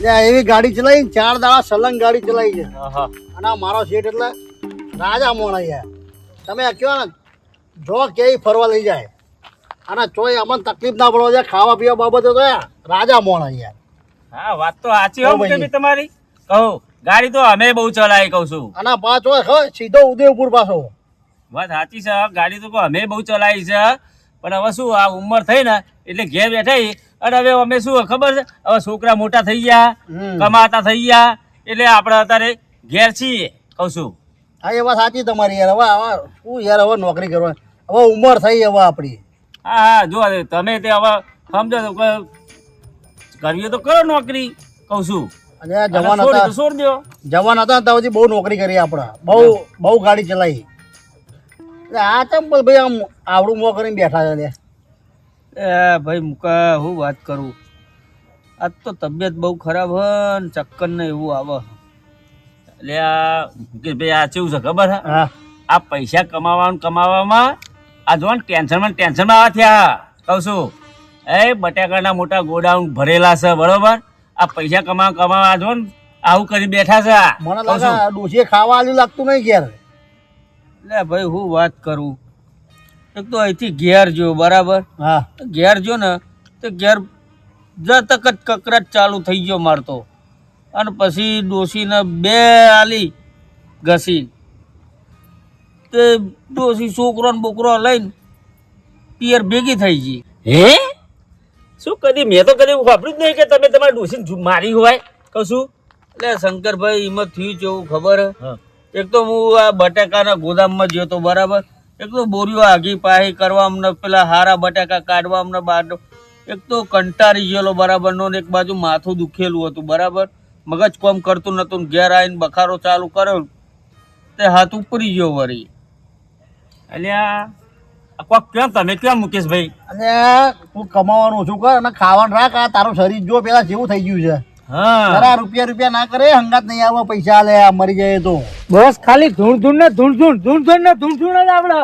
એવી ગાડી ચલાવી ચાર દાડા સલંગ ગાડી ચલાવી છે. અને આ મારો શેઠ એટલે રાજા મોણા યાર તમે કહો ને જો કે ફરવા લઈ જાય. અને ચોય અમને તકલીફ ના પડવા જાય ખાવા પીવા બાબતે તો રાજા મોણા યાર હા વાત તો સાચી હોય તમારી. કહું ગાડી તો અમે બહુ ચલાવી કહું છું. અને પાછો ખબર સીધો ઉદયપુર પાછો. વાત સાચી છે ગાડી તો અમે બહુ ચલાવી છે પણ હવે શું આ ઉંમર થઈ ને એટલે ઘેર બેઠા. અને હવે અમે શું ખબર છે? હવે છોકરા મોટા થઈ ગયા. કમાતા થઈ ગયા એટલે આપણે અત્યારે ઘેર છીએ કહું છું. હા એ વાત સાચી તમારી યાર. હવે હવે શું યાર હવે નોકરી કરવા. હવે ઉંમર થઈ હવે આપણી. હા હા જો તમે તે હવે સમજો કરવી તો કરો નોકરી કહું છું. અને જવાન હતા છોડ દો જવાન હતા તો પછી બહુ નોકરી કરી આપણે. બહુ બહુ ગાડી ચલાવી. એટલે આ ચમ ભાઈ આમ આવડું મો કરીને બેઠા છે એ ભાઈ મુકા હું વાત કરું? આજ તો તબિયત બહુ ખરાબ હ ને ચક્કર ને એવું આવે એટલે આ ભાઈ આ કેવું છે ખબર હા? આ પૈસા કમાવાનું કમાવામાં આ જો ટેન્શનમાં ટેન્શનમાં આવા થયા. કહું છું. એ બટાકાના મોટા ગોડાઉન ભરેલા છે બરોબર? આ પૈસા કમા કમાવા જો આવું કરી બેઠા છે. મને લાગે ડોસી ખાવા આલ્યું લાગતું નહીં ઘેર એટલે ભાઈ હું વાત કરું. એક તો અહીંથી ઘેર જો બરાબર? હા. ઘેર જો ને તો ઘેર જતક જ કકરાટ ચાલુ થઈ ગયો મારતો અને પછી ડોશીને બે આલી ઘસી તે ડોશી છોકરો ને બોકરો લઈને પિયર ભેગી થઈ ગઈ. હે? શું કદી મેં તો કદી વાપર્યું જ નહીં કે તમે તમારી ડોસીને મારી હોય. કશું એટલે શંકરભાઈ એમાં થયું કેવું ખબર. હે? એક તો હું આ બટાકાના ગોદામમાં ગયો તો બરાબર. એક તો બોરીઓ આગી પાહી કરવા અમને પેલા હારા બટાકા કાઢવા અમને બાર એક તો કંટાળી ગયેલો બરાબર નો ને એક બાજુ માથું દુખેલું હતું બરાબર? મગજ કોમ કરતું નતું ને ઘેર આવીને બખારો ચાલુ કર્યો. તે હાથ ઉપરી ગયો વળી અલ્યા આ કોક કેમ તમે કેમ મુકેશભાઈ? અરે તું કમાવાનું છું કર અને ખાવાનું રાખ આ તારું શરીર જો પેલા જેવું થઈ ગયું છે. હા. જરા રૂપિયા રૂપિયા ના કરે હંગાત નહીં આવો પૈસા લે આ મરી જાય તો. બસ ખાલી ધૂણ ધૂણ ને ધૂણ ધૂણ ધૂણ ધૂણ ને ધૂણ ધૂણ જ આવડે.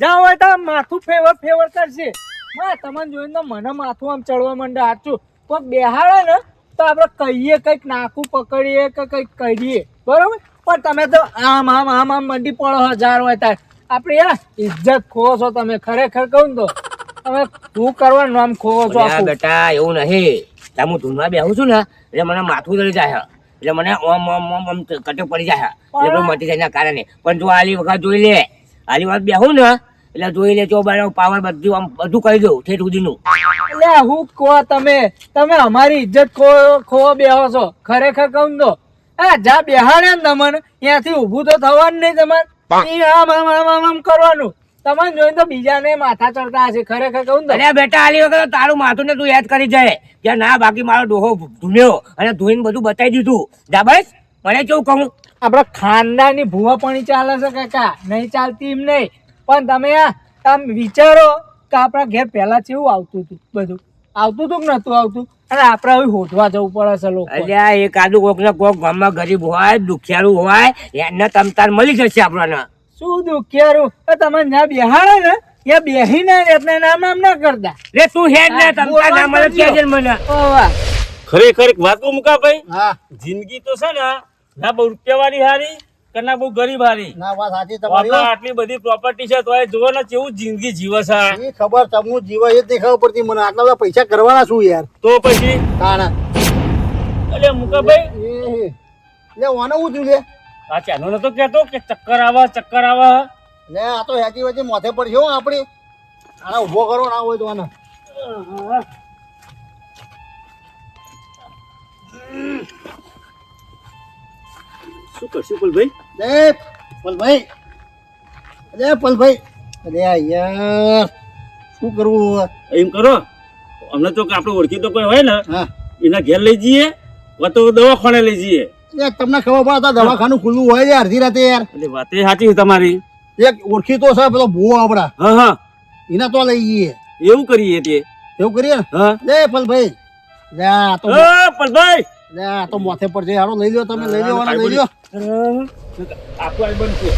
જ્યાં હોય તો માથું ફેવર ફેવર કરશે. માં તમને જોઈને મને માથું આમ ચડવા માંડે સાચું. કોઈક બેહાડે ને તો આપણે કહીએ કંઈક નાકું પકડીએ કે કંઈક કરીએ. બરોબર? પણ તમે તો આમ આમ આમ આમ મંડી પડો હજાર હોય ત્યારે. આપણે યાર ઇજ્જત ખો છો તમે. ખરેખર કહું ને તો. તમે શું કરવાનું આમ ખો છો બેટા એવું નહીં. ત્યાં હું ધૂનમાં બેહું છું ને એટલે મને માથું ચડી જાય. એટલે મને ઓમ ઓમ ઓમ ઓમ કટક પડી જાય. એટલે મટી જાય કારણે. પણ જો આલી વખત જોઈ લે આલી વખત બેહું ને એટલે જોઈ લે ચોબાનો પાવર બધું આમ બધું કરી દઉં ઠેઠ સુધીનું. એટલે હું કહો તમે તમે અમારી ઇજ્જત ખો ખો બેહો છો. ખરેખર કહું તો આ જા બેહાડે ને તમને ત્યાંથી ઊભું તો થવાનું નહીં તમારે. આમ આમ આમ આમ કરવાનું. તમને જોઈને તો બીજાને માથા ચડતા હશે ખરેખર કહું. અલ્યા બેટા આલી વખત તારું માથું ને તું યાદ કરી જાય. કે ના બાકી મારો ડોહો ધૂન્યો અને ધોઈને બધું બતાવી દીધું. જા બસ મને કેવું કહું? આપડે ખાનદાની ભૂવા પણ ચાલે છે કાકા. નહીં ચાલતી એમ નહીં. પણ તમે આ આમ વિચારો કે આપણા ઘેર પહેલા કેવું આવતું હતું બધું. આવતું હતું કે નતું આવતું? અને આપણે હવે હોધવા જવું પડે છે લોકો. અલ્યા એ કાદુ કોક ને કોક ગામમાં ગરીબ હોય દુખિયાળું હોય એને તમતાર મળી જશે આપણને. શું દુખિયારું એ તમે ના બેહાડે ને. ત્યાં બેહીને એટલે નામ નામ ના કરતા. રે તું હેડ ને તમતા ના મને કહેજે ને મને. ખરેખર એક વાત મુકા ભાઈ. હા. જિંદગી તો છે ને ના બહુ રૂપિયા વાળી હારી કે ના બહુ ગરીબ હારી. ના વાત સાચી તમારી આટલી બધી પ્રોપર્ટી છે તો એ જોવો ને કેવું જિંદગી જીવે છે. એ ખબર તમનું જીવા એ જ ખબર પડતી. મને આટલા બધા પૈસા કરવાના શું યાર? તો પછી? કાણા એટલે મુકાભાઈ એ લે વાને હું લે? આ ચાનો નતો કેતો કે ચક્કર આવે ચક્કર આવે. લે આ તો હેચી વચ્ચે મોથે પડશે હો આપણી. આને ઊભો કરો ના હોય તો આને. શું કરશું પલભાઈ? લે પલભાઈ. લે પલભાઈ. અરે યાર શું કરવું એમ કરો અમને તો કે આપણે ઓળખી તો કોઈ હોય ને હા. એના ઘેર લઈ જઈએ તો દવાખાને લઈ જઈએ. તમને ખબર પડે તો દવાખાનું ખુલ્લું હોય છે અડધી રાતે યાર. એટલે વાત એ સાચી તમારી. એક ઓળખી તો છે પેલો ભૂવો આપડા હા હા. એના તો લઈ જઈએ. એવું કરીએ તે. એવું કરીએ? હા. લે પલભાઈ. જા તો પલભાઈ! જા આ તો માથે પડશે હારો લઈ લ્યો તમે લઈ લ્યો લઈ લ્યો. આપણું આ બંધ છે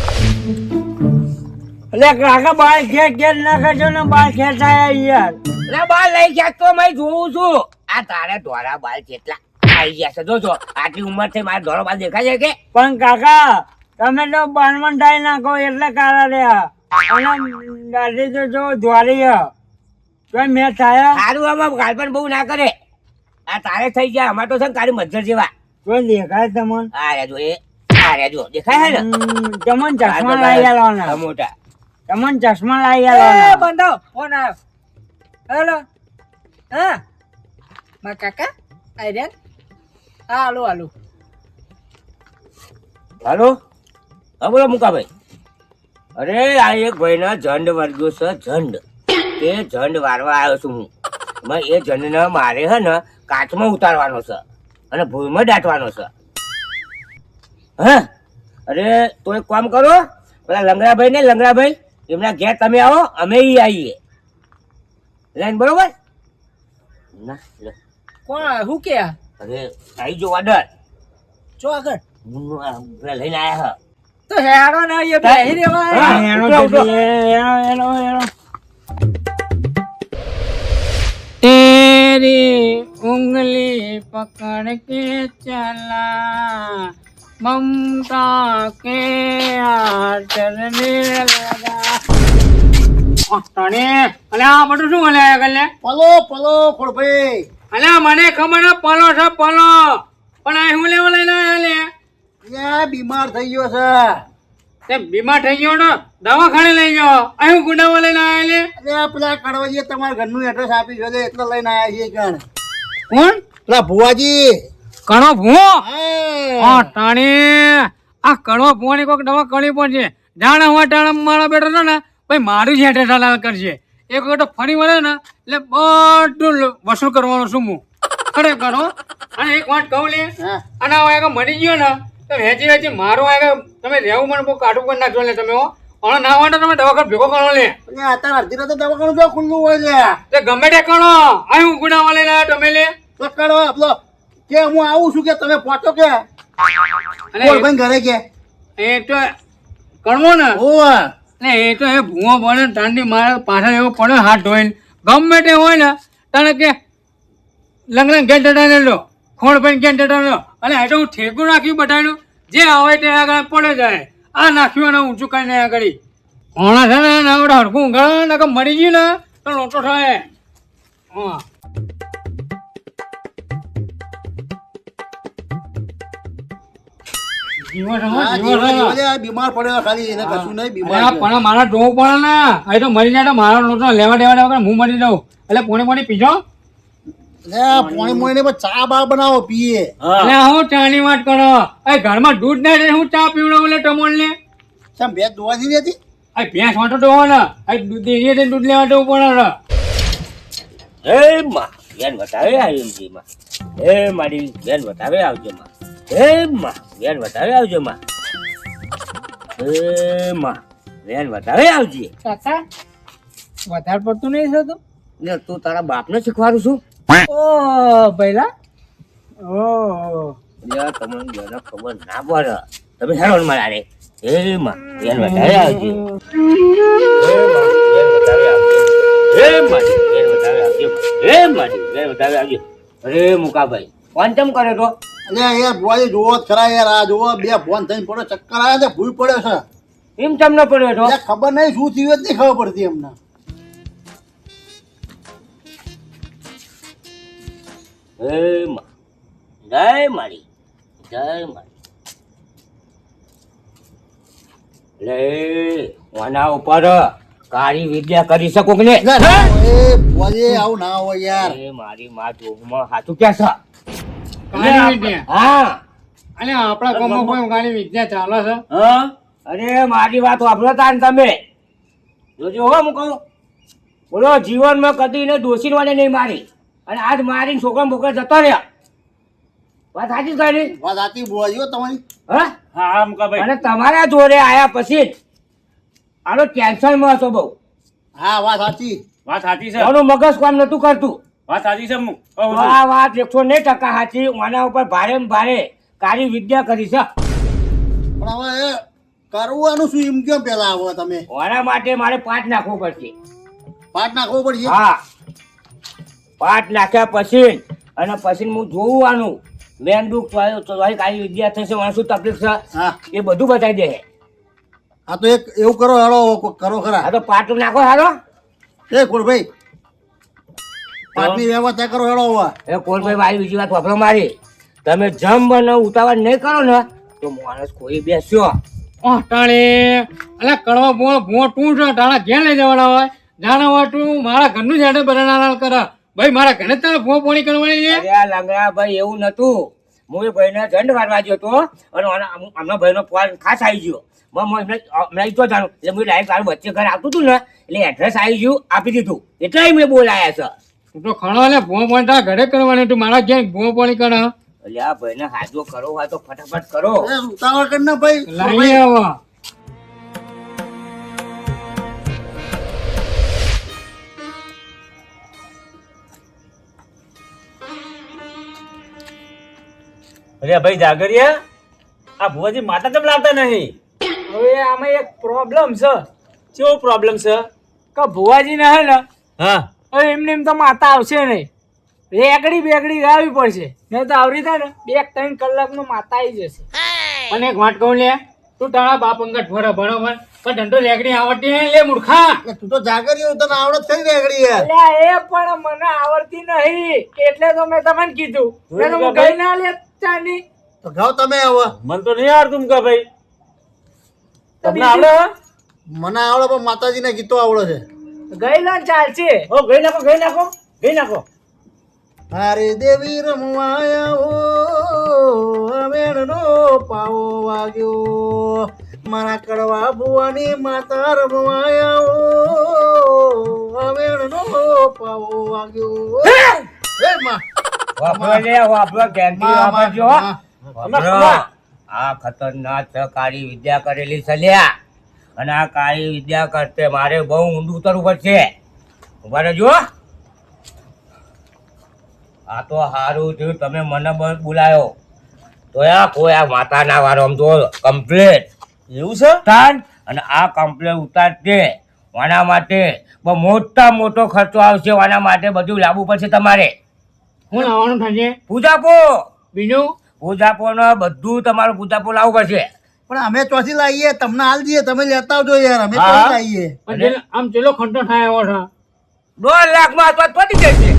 એટલે કાકા બાળ ખેંચ ખેંચ ના કરજો ને બાળ થાય યાર. લે બાલ લઈ ગયા તો મેં જોઉં છું. આ તારે ધોરા બાલ કેટલા આવી ગયા છે. જોજો જો આટલી ઉંમર થઈ મારા ધોળો બાદ દેખાય છે કે? પણ કાકા તમે તો બાણવન ડાઈ નાખો એટલે કારા રહ્યા. અને દાદી તો જો તો મેં થયા. સારું આમાં ગાલપણ બહુ ના કરે. આ તારે થઈ ગયા અમારે તો છે તારી મજ્જર જેવા. તો દેખાય તમને. આ જો એ આ જો. દેખાય ને? તમને ચશ્મા લાવી ગયા આલવાના મોટા. તમને ચશ્મા લાવી આલવાના. બંધો ફોન આવ્યો હેલો. હા. મા કાકા આર્યન હા હાલો હાલો. હાલો? હા બોલો મુકાભાઈ. અરે આ એક ભાઈના ઝંડ વર્ગ્યો છે ઝંડ. તે ઝંડ વારવા આવ્યો છું હું. એ ઝંડને મારે હે ને કાચમાં ઉતારવાનો છે અને ભૂલમાં દાટવાનો છે. હા? અરે તો એક કામ કરો પેલા લંગડાભાઈ ને લંગડાભાઈ એમના ઘેર તમે આવો અમે ઈ આવીએ. લાઈન બરોબર? ના કોણ? શું કે? અરે આવી જો ઓર્ડર જો આગળ. હું લઈને આયા હા. તો હેડો ના એ બેહી રેવા હેડો હેડો હેડો હેડો તેરી ઉંગલી પકડ કે ચલા. મમતા કે આ મે લગા. તણે. અલ્યા આ બધું શું અલ્યા કલે પલો પલો ખોડભાઈ અલે મને ખબર ને પલો છે પલો. પણ આ હું લેવા લઈને આયા લે? એ બીમાર થઈ ગયો છે. તે બીમાર થઈ ગયો ને દવાખાને લઈ ગયો અહીં ગુંડાવા લઈને આવ્યા લે? અરે પેલા કડવાજીએ તમારા ઘરનું એડ્રેસ આપ્યું છે એટલે લઈને આવ્યા છીએ કણ કોણ? પેલા ભુવાજી. કણો ભૂવો? હા. હા ટાણી. આ કણો ભૂવાની કોઈક દવા પણ છે જાણે હું ટાણા મારા બેઠો ને ભાઈ મારું જ એડ્રેસ ઠાલા કરશે. એક વખત ફરી વળે ને એટલે બધું લ- વસૂલ કરવાનું છું હું. ખરેખર હો. અને એક વાત કહું લે અને આ મળી ગયો ને તો વેચી વેચી મારું આગળ તમે રહેવું મને બહુ કાઢું કરી નાખજો લે તમે હો. અને ના હોય તમે દવાખાને ભેગો કરો લે. અત્યારે અડધી રાતે દવાખાનું જો ખુલ્લું હોય છે તે ગમે તે કરો. અહીં હું ગુનાવા લઈને આવ્યો તમે લે. કરો આપલો. કે હું આવું છું કે તમે પહોંચો કે? અને ઘરે કે? એ તો કરવો ને. ઓવા ને એ તો એ ભૂવો પડે ઠંડી મારે પાછળ એવો પડે હાથ ધોઈને. ગમે તે હોય ને તને કે લગ્ન ઘેર ડટાને લો ખોણ પણ ઘેર ડટાને લો. અને એ તો હું ઠેકું નાખ્યું બધાનું જે આવે તે આગળ પડે જાય. આ નાખ્યું અને ઊંચું કરીને આગળ. હોણા છે ને આવડે હરખું ઊંઘાડે મરી ગયું ને, તો લોટો થાય. હા. બીમાર પડેલો ખાલી એને કશું નહીં બીમાર પણ મારા જોવું પડે ને અહીં તો મરી જાય તો મારો લેવા દેવા દેવા હું મરી જાઉં. એટલે પોણી પોણી પીજો. પોણી મોઈને ચા બા બનાવો પીએ. હા. એટલે હું ચાની વાત કરો. અહીં ઘરમાં દૂધ ના રહે હું ચા પીવડાવું એટલે ટમોલ ને ચમ બે દોવા નહીં રહેતી અહીં ભેંસ વાંટો ડોવો ને અહીં દૂધ દૂધ લેવા જવું પડે એ માં બેન બતાવે આવી જી માં હે મારી બેન બતાવે આવજો માં હે માં બતાવે આવજો માં હે માં બતાવે આવજે. કાકા વધારે પડતું નહીં થતું? ને તું તારા બાપને શીખવાડું છું. ઓ ઓ. તમને ખબર ના પડે. તમે હેરોન મારા રે હે માં બેન બતાવે આવજે હે માં આવજે. માં. હે મારી આવજે. અરે મુકાભાઈ કોન્ટમ કરે તો? અલે યાર ભુવાજી જોવો ખરા યાર આ જોવો બે ફોન થઈને પડે ચક્કર આવ્યા છે ભૂલ પડ્યો છે. એમ ચમ ન પડ્યો છો ખબર નહીં શું થયું જ નહીં ખબર પડતી એમને. હે માં જય મારી જય મારી લે વાના ઉપર કાળી વિદ્યા કરી શકો કે ને એટલે ના હોય, એ બોલે આવું ના હોય યાર. એ મારી માં જોગમાં હાથું ક્યાં છે? કાળી વિદ્યા હા. અને આપણા ગામમાં કોઈ કાળી વિદ્યા ચાલે છે? હા? અરે મારી વાત વાપરો તા તમે. જોજો હો હું કહું. બોલો જીવનમાં કદી ને દોષી વાળે નહીં મારી. અને આજ મારીને છોકરા બોકરા જતો રહ્યા. વાત સાચી કરી વાત સાચી ભુવાજી તમારી? હા? હા હા ભાઈ. અને તમારા જોડે આયા પછી આનો ટેન્શનમાં હતો બહુ. હા વાત સાચી. વાત સાચી છે. મગજ કામ નતું કરતું. વાત સાચી છે હું. આ વાત એકસો ને ટકા સાચી. આના ઉપર ભારે ભારે કારી વિદ્યા કરી છે. પણ હવે કરવાનું શું? એમ કેમ પેલા આવો તમે? આના માટે મારે પાઠ નાખવો પડશે. પાંચ નાખવો પડશે? હા. પાઠ નાખ્યા પછી અને પછી હું જોવું આનું મેન દુઃખ તો તમારી કાળી વિદ્યા થશે મને શું તકલીફ છે? હા. એ બધું બતાવી દે. હા તો એક એવું કરો હારો કરો ખરા. આ તો પાટું નાખો હાલો. એ કુળભાઈ પાટની વ્યવસ્થા કરો હેડો હવે. એ કોલભાઈ મારી બીજી વાત વાપરો મારી. તમે જમ બને ઉતાવળ નહીં કરો ને તો માણસ કોઈ બેસ્યો. ટાણે. અલે કડવા ભૂ ભૂ તું છે ટાણા ઘેર લઈ જવાના હોય. જાણા હોય તું મારા ઘરનું જાડે બનાના કરે. ભાઈ મારા ઘરે તારે ભૂ પોણી કરવાની છે? અરે આ લંગડા ભાઈ એવું નતું. હું એ ભાઈને દંડ વાળવા ગયો હતો અને આમના ભાઈનો ફોન ખાસ આવી ગયો. મેં હમણાં તો જાણું. એટલે હું ડાયરેક્ટ તારું વચ્ચે ઘર આવતું હતું ને એટલે એડ્રેસ આવી ગયું આપી દીધું. એટલે મેં બોલાયા છે. તું તો ખણો ને ભૂ પણ તારા ઘરે કરવાનું તું મારા ઘેર ભૂ પાણી કરો એટલે આ ભાઈને હાજો કરો હોય તો ફટાફટ કરો. ઉતાવળ કર ને ભાઈ. લાવી આવા. અરે ભાઈ જાગરિયા આ ભુવાજી માતા કેમ લાવતા નહીં? હવે આમાં એક પ્રોબ્લેમ છે. કેવો પ્રોબ્લેમ છે? કે ભુવાજી ને હે ને હા. હવે એમને એમ તો માતા આવશે નહીં. રેગડી બેગડી ગાવી પડશે. નહીં તો આવરી થાય ને બે ત્રણ કલાકમાં માતા આવી જશે. અને એક વાત કહું લે તું તારા બાપ અંગત ભરો ભણો ભણ પણ ધંધો રેગડી આવડતી નહીં લે મૂર્ખા. તું તો જાગરી તને આવડત થઈ રેગડી યાર. એ પણ મને આવડતી નહીં. એટલે તો મેં તમને કીધું. મેં તો ગઈ ના લે ચાની તો ગાવ તમે હવે મને તો નહીં આવડતું કે ભાઈ. તમને આવડે? મને આવડે પણ માતાજીના ગીતો આવડે છે. ગઈ ના ચાલશે ઓ ગઈ નાખો ગઈ નાખો ગઈ નાખો. હારે દેવી રમવાયા ઓ વેણનો પાવો વાગ્યો. મારા કડવા ભુવાની માતા રમવાયા ઓ વેણનો પાવો વાગ્યો. એ માં. વાપરો લે વાપરો વાપરજો. આ ખતરનાક છે કાળી વિદ્યા કરેલી છે લ્યા. અને આ કાળી વિદ્યા કરતે મારે બહુ ઊંડું ઉતરવું પડશે. ઊભા રહેજો આ તો સારું થયું તમે મને બોલાયો. તો આ કોઈ આ માતાના વારો આમ તો કમ્પ્લેટ એવું છે? તાન. અને આ કમ્પ્લેટ ઉતારશે આના માટે મોટા મોટો ખર્ચો આવશે આના માટે બધું લાવવું પડશે તમારે. હું લાવવાનું થશે? પૂજાપો. બીજું? પૂજાપો બધું તમારું પૂજાપો લાવવું પડશે. પણ અમે ચોથી લાવીએ તમને હાલ દઈએ તમે લેતા આવજો યાર અમે. ચોથી લાવીએ. પણ આમ ચેલો ખંડો થાય એવો છે. દોઢ લાખમાં આસપાસ પતી જાય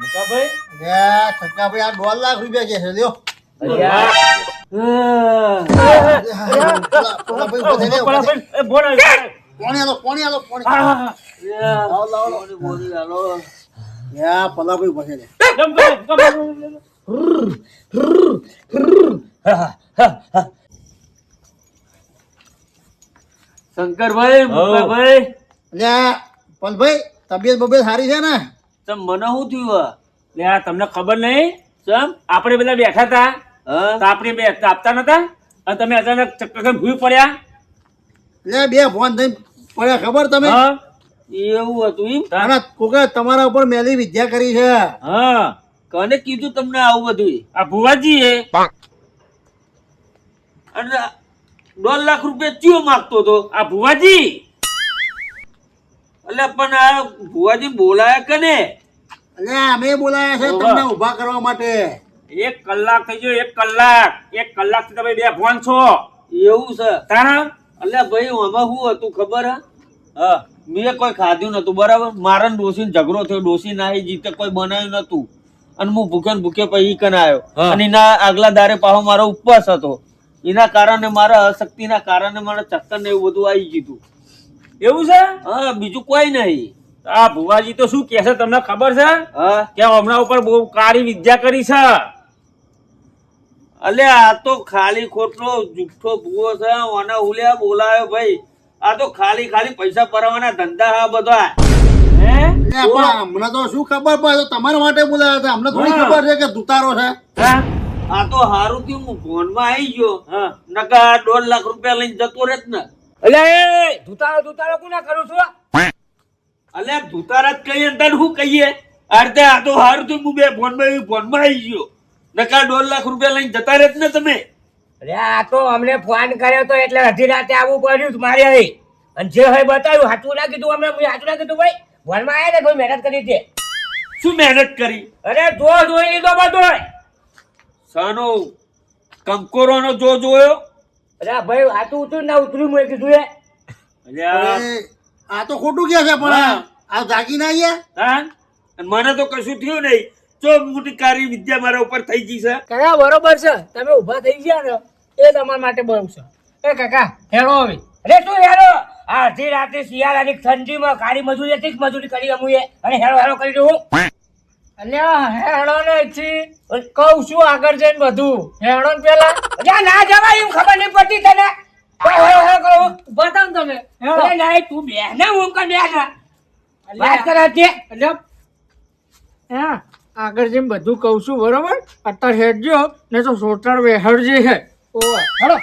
મુકાભાઈ આ દોઢ લાખ રૂપિયા છે લ્યો. પલાભાઈ થઈને. શંકરભાઈ મુકાભાઈ પલભાઈ તબિયત બબિયત સારી છે ને? તમ મને શું થયું લે આ તમને ખબર નહીં? ચમ આપણે પેલા બેઠા હતા. તો આપણે બે આપતા નતા? અને તમે અચાનક ચક્કર ભૂઈ પડ્યા? લે બે ફોન થઈ પડ્યા ખબર તમે? હા. એવું હતું એમ? તમારા ઉપર મેલી વિદ્યા કરી છે. હા. કોને કીધું તમને આવું બધું આ ભુવાજી એ અને દોઢ લાખ રૂપિયા ચિયો માગતો હતો? આ ભુવાજી? એટલે પણ આ ભુવાજી બોલાયા કને? એટલે અમે બોલાયા છે તમને ઊભા કરવા માટે. એક કલાક થઈ ગયો એક કલાક. એક કલાકથી તમે બે ફોન છો. એવું છે. તારા એટલે ભાઈ આમાં શું હતું ખબર હે? હા મેં કોઈ ખાધું નતું બરાબર? મારા ડોસી ઝઘડો થયો ડોસી ના જીતે કોઈ બનાવ્યું નતું અને હું ભૂખે ને ભૂખે પછી કન આવ્યો અને એના આગલા દારે પાહો મારો ઉપવાસ હતો. એના કારણે મારા અશક્તિના કારણે મારા ચક્કર ને એવું બધું આવી ગયું એવું છે? હા બીજું કોઈ નહીં. આ ભુવાજી તો શું કેસે છે તમને ખબર છે? કે હમણાં ઉપર બહુ કાળી વિદ્યા કરી છે. અલે આ તો ખાલી ખોટલો જુઠ્ઠો ભૂવો છે. ઓને ઉલ્યા બોલાયો ભાઈ. આ તો ખાલી ખાલી પૈસા ભરવાના ધંધા હા બધા. અમને તો શું ખબર પડે? તો તમારા માટે બોલાયા હતા. અમને થોડી ખબર છે કે દુતારો છે. આ તો હારું થયું. હું ફોનમાં આવી ગયો. હા. નકા દોઢ લાખ રૂપિયા લઈને જતો રહેત ને. એટલે એ ધુતારો ધુતારો કોના કરું છું અલે ધુતારા જ કહીએ ને તને શું કહીએ? અરે આ તો હારું થયું. હું બે ફોનમાં આવી ગયો. નકા દોઢ લાખ રૂપિયા લઈને જતા રહેત ને તમે. અરે આ તો અમને ફોન કર્યો તો એટલે અડધી રાતે આવવું પડ્યું મારે અહીં. અને જે હોય બતાવ્યું. હાચું ના કીધું અમને મેં હાચું ના કીધું ભાઈ? ફોનમાં આવ્યા ને કોઈ મહેનત કરી છે શું મહેનત કરી? અરે જો જોઈ લીધો બધો. સાનો કંકોરોનો જો જોયો? અરે ભાઈ આ તો ઉતર્યું ના ઉતર્યું મેં કીધું એ. આ તો ખોટું કે છે પણ આ જાગી ના આયા હા? મને તો કશું થયું નહીં. જો મોટી કારી વિદ્યા મારા ઉપર થઈ ગઈ છે. કાકા બરોબર છે. તમે ઊભા થઈ ગયા ને એ તમારા માટે બરોબર છે એ કાકા હેરો હવે. અરે શું આ અડધી રાતે શિયાળાની ઠંડીમાં કાળી મજૂરી હતી જ મજૂરી કરી અમુએ. અને હેળો હેળો કરી દઉં અલ્યા હેડો ને છી કહું છું આગળ જઈને બધું. હેડો ને પેલા. અરે ના જવાય એમ ખબર નહીં પડતી તને. કરો. બતાવ તમે. ના તું બે ના હું કર વાત કરે છે હા આગળ જઈને બધું કહું છું બરોબર? અત્યારે હેડજો ને તો સોટાર વેહરજી હે. ઓ હેડો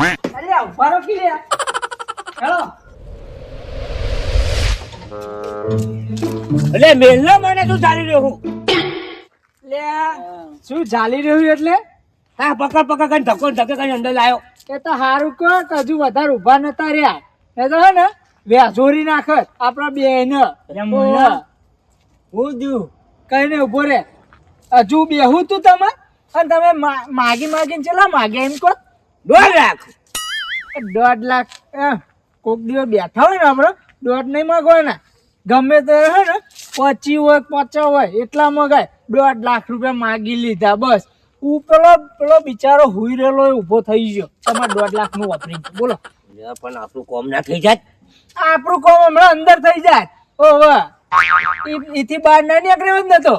અરે ઊભા રહો કે લે હેડો એટલે મેલના મને શું ચાલી રહ્યો હું? લે શું ચાલી રહ્યું એટલે? હા પકડ પકડ કઈ ધક્કો ધક્કો કઈ અંદર લાયો. એ તો સારું કહો હજુ વધારે ઊભા નતા રહ્યા. એ તો હે ને વ્યાજોરી નાખત આપણા બે ને હું દઉં કઈ ને ઊભો રે હજુ બેહું તું તમે? અને તમે માગી માગીને ચેલા માગે એમ કહો? દોઢ લાખ. દોઢ લાખ કોક દિવસ બેઠા હોય ને આપણે દોઢ નહીં માગવાના. ગમે તે હે ને પચી હોય પચાસ હોય એટલા મગાય. દોઢ લાખ રૂપિયા માગી લીધા બસ. હું પેલો પેલો બિચારો હુઈ રહેલો ઊભો ઊભો થઈ ગયો. તમારે દોઢ લાખનું વાપરી બોલો પણ આપણું કોમ ના થઈ જાય. આપણું કોમ હમણાં અંદર થઈ જાય. ઓહો એથી બહાર ના નીકળ્યો જ નતો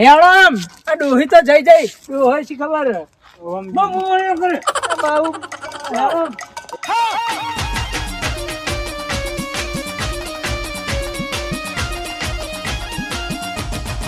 હેળો આમ. આ ડોહી તો જઈ જઈ. ડોહી શી ખબર Bang, bumalik ka rin. Bang, bumalik ka rin.